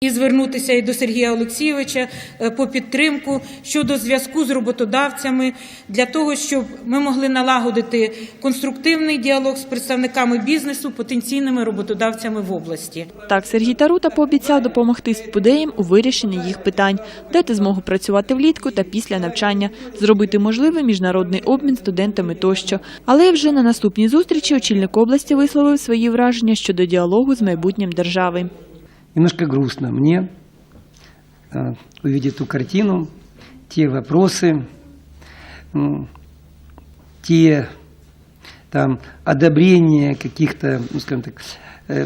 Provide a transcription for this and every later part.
І звернутися і до Сергія Олексійовича е, по підтримку щодо зв'язку з роботодавцями для того, щоб ми могли налагодити конструктивний діалог з представниками бізнесу, потенційними роботодавцями в області. Так, Сергій Тарута пообіцяв допомогти студеям у вирішенні їх питань, дати змогу працювати влітку та після навчання, зробити можливим міжнародний обмін студентами тощо. Але вже на наступній зустрічі очільник області висловив свої враження щодо діалогу з майбутнім держави. Немножко грустно мне э, увидеть ту картину, те вопросы, ну, те там одобрения каких-то, ну, скажем так, э,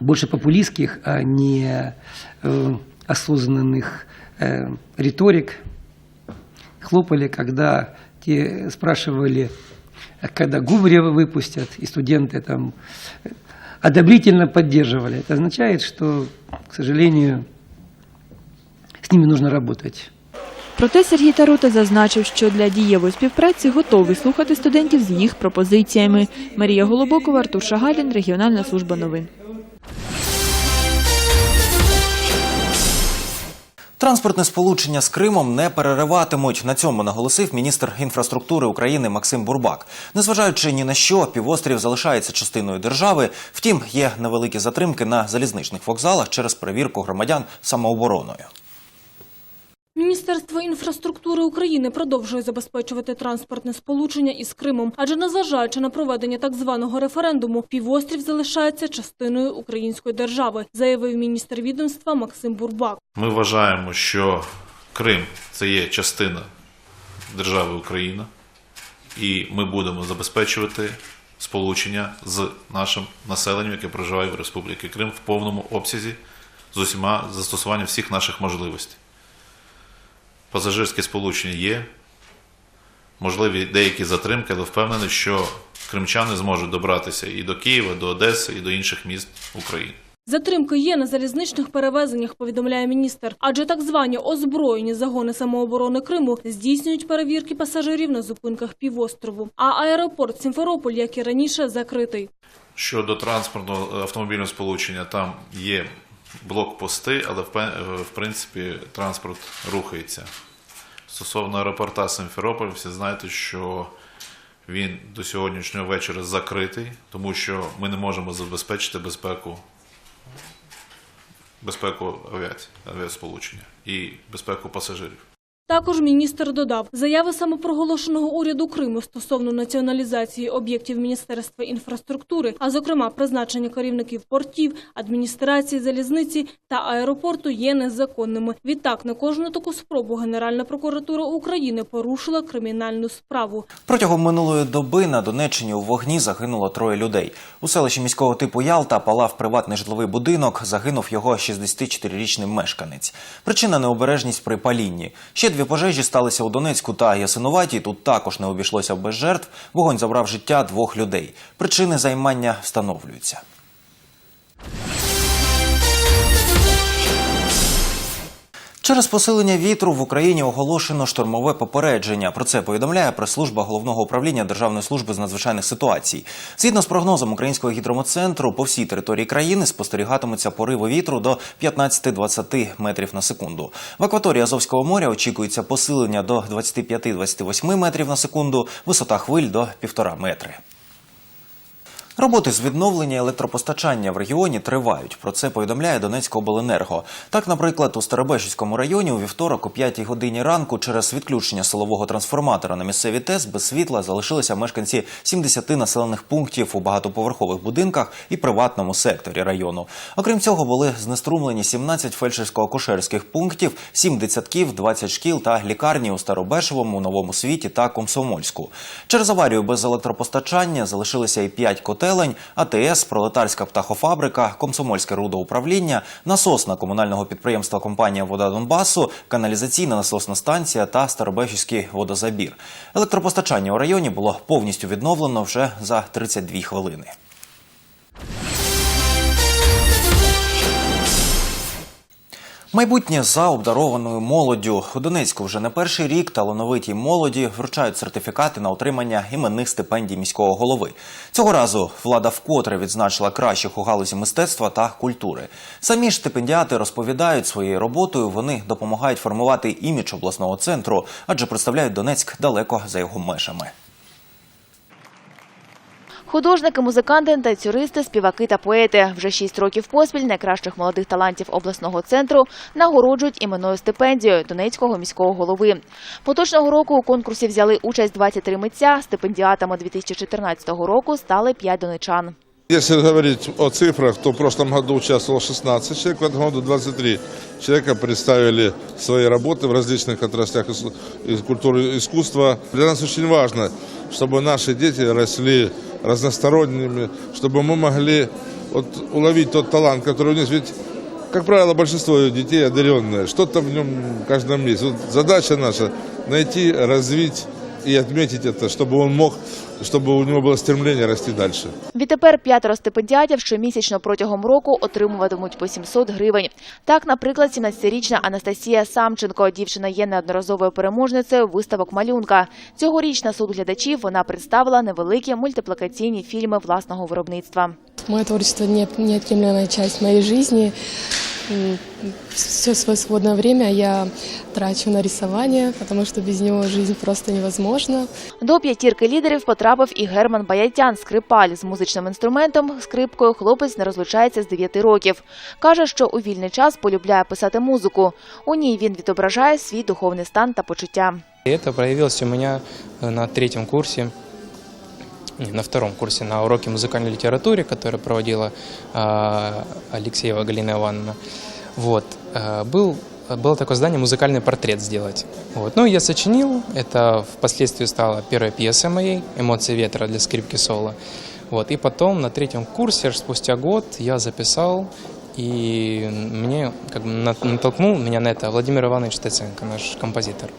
больше популистских, а не э, осознанных э, риторик. Хлопали, когда те спрашивали, а когда Губарева выпустят, и студенты там одобрительно поддерживали. Это означает, что, к сожалению, с ними нужно работать. Проте Сергій Тарута зазначив, що для дієвої співпраці готовий слухати студентів з їх пропозиціями. Марія Голобокова, Артур Шагалін, Регіональна служба новин. Транспортне сполучення з Кримом не перериватимуть. На цьому наголосив міністр інфраструктури України Максим Бурбак. Незважаючи ні на що, півострів залишається частиною держави. Втім, є невеликі затримки на залізничних вокзалах через перевірку громадян самообороною. Міністерство інфраструктури України продовжує забезпечувати транспортне сполучення із Кримом, адже незважаючи на проведення так званого референдуму, півострів залишається частиною української держави, заявив міністр відомства Максим Бурбак. Ми вважаємо, що Крим це є частина держави Україна, і ми будемо забезпечувати сполучення з нашим населенням, яке проживає в Республіці Крим в повному обсязі з усіма застосуванням всіх наших можливостей. Пасажирське сполучення є, можливі деякі затримки, але впевнений, що кримчани зможуть добратися і до Києва, до Одеси, і до інших міст України. Затримки є на залізничних перевезеннях, повідомляє міністр. Адже так звані озброєні загони самооборони Криму здійснюють перевірки пасажирів на зупинках півострову. А аеропорт Сімферополь, як і раніше, закритий. Щодо транспортного автомобільного сполучення, там є блокпости, але в принципі транспорт рухається. Стосовно аеропорта Симферополь, всі знаєте, що він до сьогоднішнього вечора закритий, тому що ми не можемо забезпечити безпеку, безпеку авіації, авіасполучення і безпеку пасажирів. Також міністр додав, заяви самопроголошеного уряду Криму стосовно націоналізації об'єктів Міністерства інфраструктури, а зокрема призначення керівників портів, адміністрації залізниці та аеропорту, є незаконними. Відтак, на кожну таку спробу Генеральна прокуратура України порушила кримінальну справу. Протягом минулої доби на Донеччині у вогні загинуло троє людей. У селищі міського типу Ялта палав приватний житловий будинок. Загинув його 64-річний мешканець. Причина необережність при палінні. Ще дві пожежі сталися у Донецьку та Ясинуваті. Тут також не обійшлося без жертв. Вогонь забрав життя двох людей. Причини займання встановлюються. Через посилення вітру в Україні оголошено штормове попередження. Про це повідомляє прес-служба головного управління Державної служби з надзвичайних ситуацій. Згідно з прогнозом українського гідрометцентру, по всій території країни спостерігатимуться пориви вітру до 15-20 метрів на секунду. В акваторії Азовського моря очікується посилення до 25-28 метрів на секунду, висота хвиль до 1,5 метри. Роботи з відновлення електропостачання в регіоні тривають. Про це повідомляє Донецькобленерго. Так, наприклад, у Старобешівському районі у вівторок о 5 годині ранку через відключення силового трансформатора на місцевій ТЕС без світла залишилися мешканці 70 населених пунктів у багатоповерхових будинках і приватному секторі району. Окрім цього, були знеструмлені 17 фельдшерсько-акушерських пунктів, 7 дитсадків, 20 шкіл та лікарні у Старобешевому, Новому Світі та Комсомольську. Через аварію без електропостачання залишилися і 5 котелень, АТС, пролетарська птахофабрика, комсомольське рудоуправління, насосна комунального підприємства компанія Вода Донбасу, каналізаційна насосна станція та Старобежівський водозабір. Електропостачання у районі було повністю відновлено вже за 32 хвилини. Майбутнє за обдарованою молоддю. У Донецьку вже не перший рік талановитій молоді вручають сертифікати на отримання іменних стипендій міського голови. Цього разу влада вкотре відзначила кращих у галузі мистецтва та культури. Самі ж стипендіати розповідають своєю роботою. Вони допомагають формувати імідж обласного центру, адже представляють Донецьк далеко за його межами. Художники, музиканти, танцюристи, співаки та поети. Вже шість років поспіль найкращих молодих талантів обласного центру нагороджують іменною стипендією Донецького міського голови. Поточного року у конкурсі взяли участь 23 митця. Стипендіатами 2014 року стали 5 донечан. Если говорить о цифрах, то в прошлом году участвовало 16 человек, в этом году 23 человека представили свои работы в различных отраслях ис- из культуры и искусства. Для нас очень важно, чтобы наши дети росли разносторонними, чтобы мы могли вот, уловить тот талант, который у них. Ведь, как правило, большинство детей одаренные, что-то в нем в каждом есть. Вот задача наша найти, развить и отметить это, чтобы он мог, чтобы у него было стремление расти дальше. Відтепер п'ятеро стипендіатів щомісячно протягом року отримуватимуть по 700 гривень. Так, наприклад, 17-річна Анастасія Самченко. Дівчина є неодноразовою переможницею виставок малюнка. Цьогоріч на суд глядачів вона представила невеликі мультиплікаційні фільми власного виробництва. Мое творчество не- неотъемлемая часть моей жизни. Все свое свободное время я трачу на рисование, потому что без него жизнь просто невозможна. До п'ятірки лідерів потрапив і Герман Баятян, скрипаль. З музичним інструментом, скрипкою, хлопець не розлучається з 9 років. Каже, що у вільний час полюбляє писати музику. У ній він відображає свій духовний стан та почуття. И это проявилось у меня э, на третьем курсе, не, на втором курсе на уроке музыкальной литературы, который проводила а, Алексеева Галина Ивановна. Вот, э, был, было такое задание музыкальный портрет сделать. Вот. Ну, я сочинил, это впоследствии стало первой пьесой моей «Эмоции ветра» для скрипки соло. Вот. И потом на третьем курсе, спустя год, я записал, и мне как бы нат- натолкнул меня на это Владимир Иванович Стеценко, наш композитор.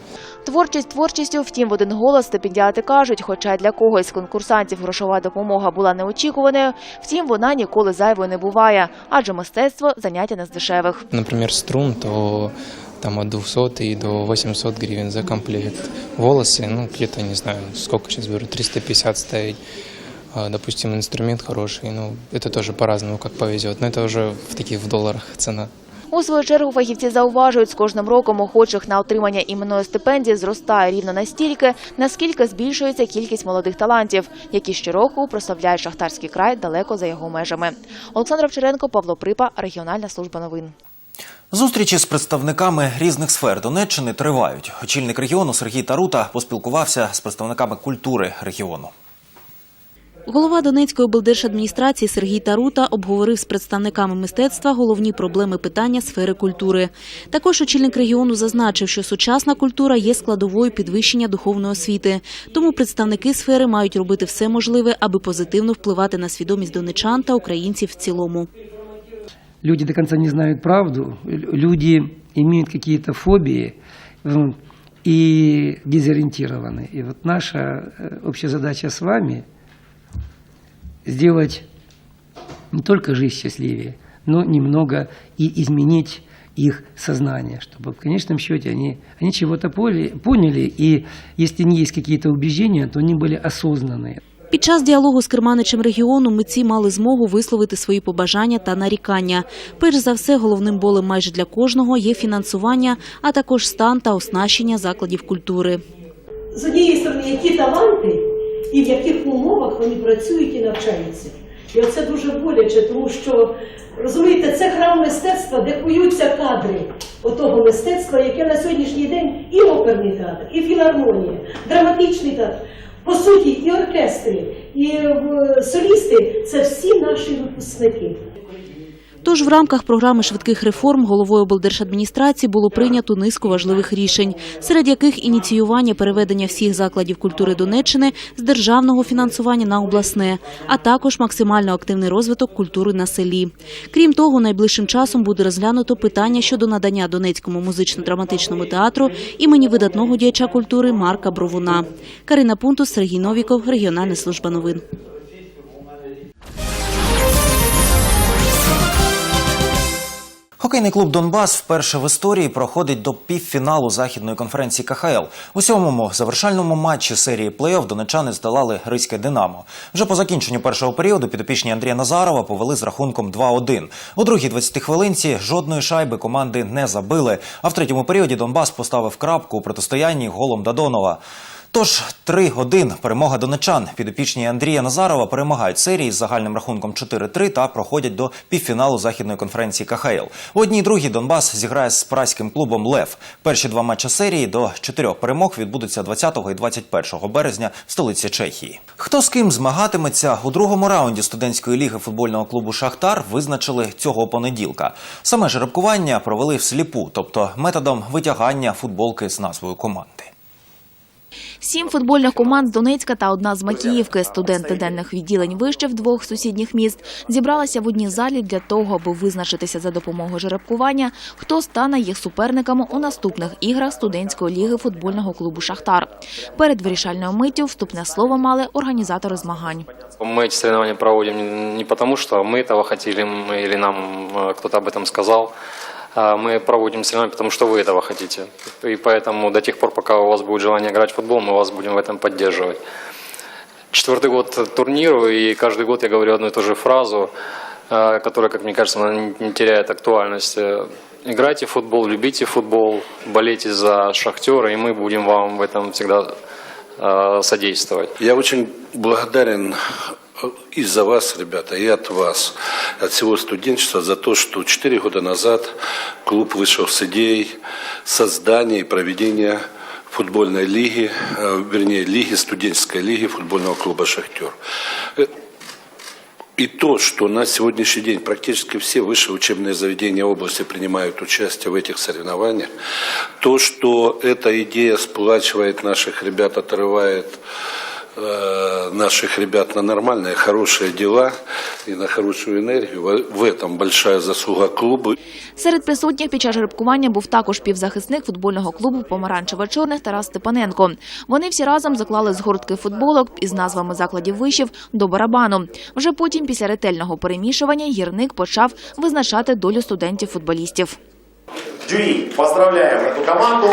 Творчість творчістю, втім, в один голос стипендіати кажуть, хоча для когось з конкурсантів грошова допомога була неочікуваною, втім, вона ніколи зайвою не буває, адже мистецтво заняття не з дешевих. например, струн, то там от 200 и до 800 гривен за комплект. Волосы, ну, где-то, не знаю, сколько сейчас беру, 350 ставить. А, Допустим, инструмент хороший, ну, это тоже по-разному, как повезет. Но это уже в таких в долларах цена. У свою чергу фахівці зауважують, з кожним роком охочих на отримання іменної стипендії зростає рівно настільки, наскільки збільшується кількість молодих талантів, які щороку прославляють шахтарський край далеко за його межами. Олександр Овчаренко, Павло Припа, регіональна служба новин. Зустрічі з представниками різних сфер Донеччини тривають. Очільник регіону Сергій Тарута поспілкувався з представниками культури регіону. Голова Донецької облдержадміністрації Сергій Тарута обговорив з представниками мистецтва головні проблеми питання сфери культури. Також очільник регіону зазначив, що сучасна культура є складовою підвищення духовної освіти. Тому представники сфери мають робити все можливе, аби позитивно впливати на свідомість донечан та українців в цілому. Люди до конца не знают правду, лю- люди какие-то фобии вот, и дезориентированы. И вот наша э, общая задача с вами сделать не только жизнь счастливее, но немного и изменить их сознание, чтобы в конечном счете они, они чего-то поли- поняли, и если не есть какие-то убеждения, то они были осознанные. Під час діалогу з керманичем регіону митці мали змогу висловити свої побажання та нарікання. Перш за все, головним болем майже для кожного є фінансування, а також стан та оснащення закладів культури. з однієї сторони, які таланти і в яких умовах вони працюють і навчаються. І оце дуже боляче, тому що розумієте, це храм мистецтва, де куються кадри отого мистецтва, яке на сьогоднішній день і оперний театр, і філармонія, драматичний театр. По суті, і оркестри, і е, солісти це всі наші випускники. Тож в рамках програми швидких реформ головою облдержадміністрації було прийнято низку важливих рішень, серед яких ініціювання переведення всіх закладів культури Донеччини з державного фінансування на обласне, а також максимально активний розвиток культури на селі. Крім того, найближчим часом буде розглянуто питання щодо надання Донецькому музично-драматичному театру імені видатного діяча культури Марка Бровуна. Карина Пунтус, Сергій Новіков, регіональна служба новин. Хокейний клуб Донбас вперше в історії проходить до півфіналу західної конференції КХЛ. У сьомому завершальному матчі серії плей-офф донечани здолали Ризьке Динамо. Вже по закінченню першого періоду підопічні Андрія Назарова повели з рахунком 2-1. У другій 20 хвилинці жодної шайби команди не забили. А в третьому періоді Донбас поставив крапку у протистоянні голом Дадонова. Тож 3-1 перемога донечан. Підопічні Андрія Назарова перемагають серії з загальним рахунком 4-3 та проходять до півфіналу західної конференції КХЛ. У одній другій Донбас зіграє з праським клубом Лев. Перші два матчі серії до чотирьох перемог відбудуться 20 і 21 березня в столиці Чехії. Хто з ким змагатиметься у другому раунді студентської ліги футбольного клубу Шахтар визначили цього понеділка. Саме жеребкування провели всліпу, тобто методом витягання футболки з назвою команди. Сім футбольних команд з Донецька та одна з Макіївки, студенти денних відділень вишів двох сусідніх міст, зібралися в одній залі для того, аби визначитися за допомогою жеребкування, хто стане їх суперниками у наступних іграх студентської ліги футбольного клубу Шахтар. Перед вирішальною миттю вступне слово мали організатори змагань. Мы эти соревнования проводим не- не потому, что мы этого хотели м, или нам э, кто-то об этом сказал. А Мы проводим соревнования, потому что вы этого хотите. И поэтому до тех пор, пока у вас будет желание играть в футбол, мы вас будем в этом поддерживать. Четвертый год турниру, и каждый год я говорю одну и ту же фразу, э, которая, как мне кажется, она не- теряет актуальность. Э, Играйте в футбол, любите футбол, болейте за Шахтера, и мы будем вам в этом всегда э, содействовать. Я очень благодарен из-за вас, ребята, и от вас, от всего студенчества, за то, что 4 года назад клуб вышел с идеей создания и проведения футбольной лиги, э, вернее, лиги, студенческой лиги футбольного клуба «Шахтер». Э, И то, что на сегодняшний день практически все высшие учебные заведения области принимают участие в этих соревнованиях, то, что эта идея сплачивает наших ребят, отрывает наших ребят на нормальные, хорошие дела и на хорошую энергию, в в этом большая заслуга клуба. Серед присутніх під час жеребкування був також півзахисник футбольного клубу помаранчево-чорних Тарас Степаненко. Вони всі разом заклали згортки футболок із назвами закладів вишів до барабану. Вже потім, після ретельного перемішування, гірник почав визначати долю студентів-футболістів. Жюри, поздравляем эту команду.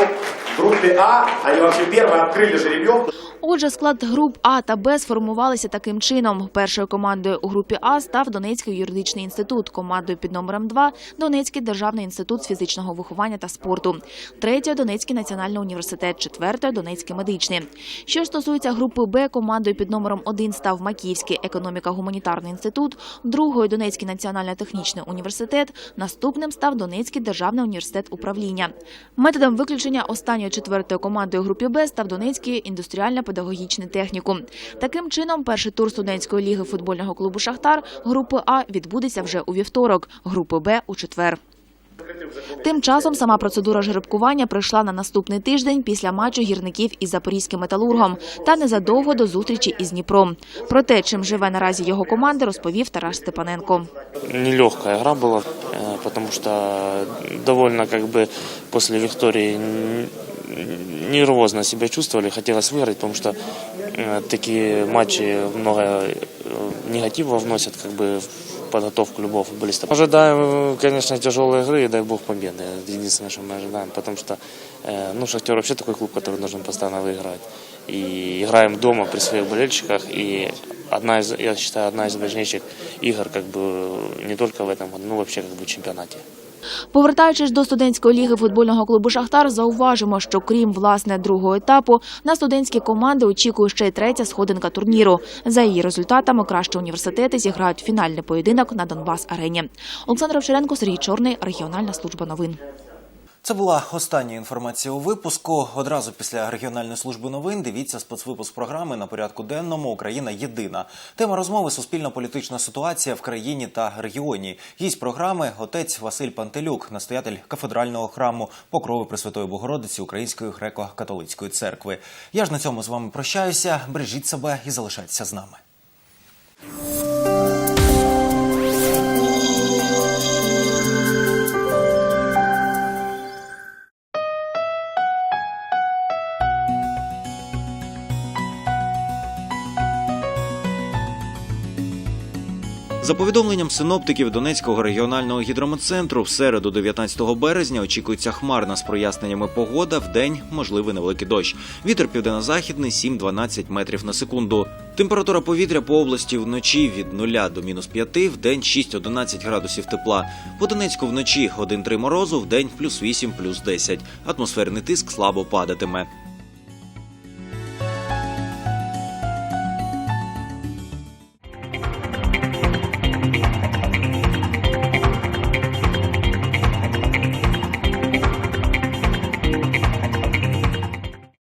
В группе А они вообще первые открыли жеребьевку. Отже, склад груп А та Б сформувалися таким чином. Першою командою у групі А став Донецький юридичний інститут, командою під номером 2 – Донецький державний інститут з фізичного виховання та спорту, третьою – Донецький національний університет, четвертою – Донецький медичний. Що стосується групи Б, командою під номером 1 став Макіївський економіко-гуманітарний інститут, другою – Донецький національно-технічний університет, наступним став Донецький державний університет управління. Методом виключення останньою четвертою командою групі Б став Донецький індустріально-педагогічний технікум. Таким чином, перший тур студентської ліги футбольного клубу Шахтар групи А відбудеться вже у вівторок, групи Б у четвер. Тим часом сама процедура жеребкування прийшла на наступний тиждень після матчу гірників із запорізьким металургом та незадовго до зустрічі із Дніпром. Про те, чим живе наразі його команда, розповів Тарас Степаненко. Нелегкая игра была, э, потому что довольно как бы после Виктории н- нервозно себя чувствовали, хотелось выиграть, потому что э, такие матчи много э, негатива вносят как бы в подготовку любого футболиста. Ожидаем, э, конечно, тяжелой игры и дай бог победы. Это единственное, что мы ожидаем, потому что э, ну, Шахтер вообще такой клуб, который должен постоянно выиграть. И играем дома при своих болельщиках, и одна из, я считаю, одна из важнейших игр как бы не только в этом но вообще как бы в чемпионате. Повертаючись до студентської ліги футбольного клубу Шахтар, зауважимо, що крім власне другого етапу, на студентські команди очікує ще й третя сходинка турніру. За її результатами кращі університети зіграють фінальний поєдинок на Донбас арені. Олександр Овчаренко, Сергій Чорний, регіональна служба новин. Це була остання інформація у випуску. Одразу після регіональної служби новин дивіться спецвипуск програми на порядку денному Україна єдина. Тема розмови суспільно-політична ситуація в країні та регіоні. Гість програми отець Василь Пантелюк, настоятель кафедрального храму Покрови Пресвятої Богородиці Української греко-католицької церкви. Я ж на цьому з вами прощаюся. Бережіть себе і залишайтеся з нами. За повідомленням синоптиків Донецького регіонального гідрометцентру, в середу 19 березня очікується хмарна з проясненнями погода, в день можливий невеликий дощ. Вітер південно-західний 7-12 метрів на секунду. Температура повітря по області вночі від 0 до мінус 5, в день 6-11 градусів тепла. По Донецьку вночі 1-3 морозу, в день плюс 8, плюс 10. Атмосферний тиск слабо падатиме.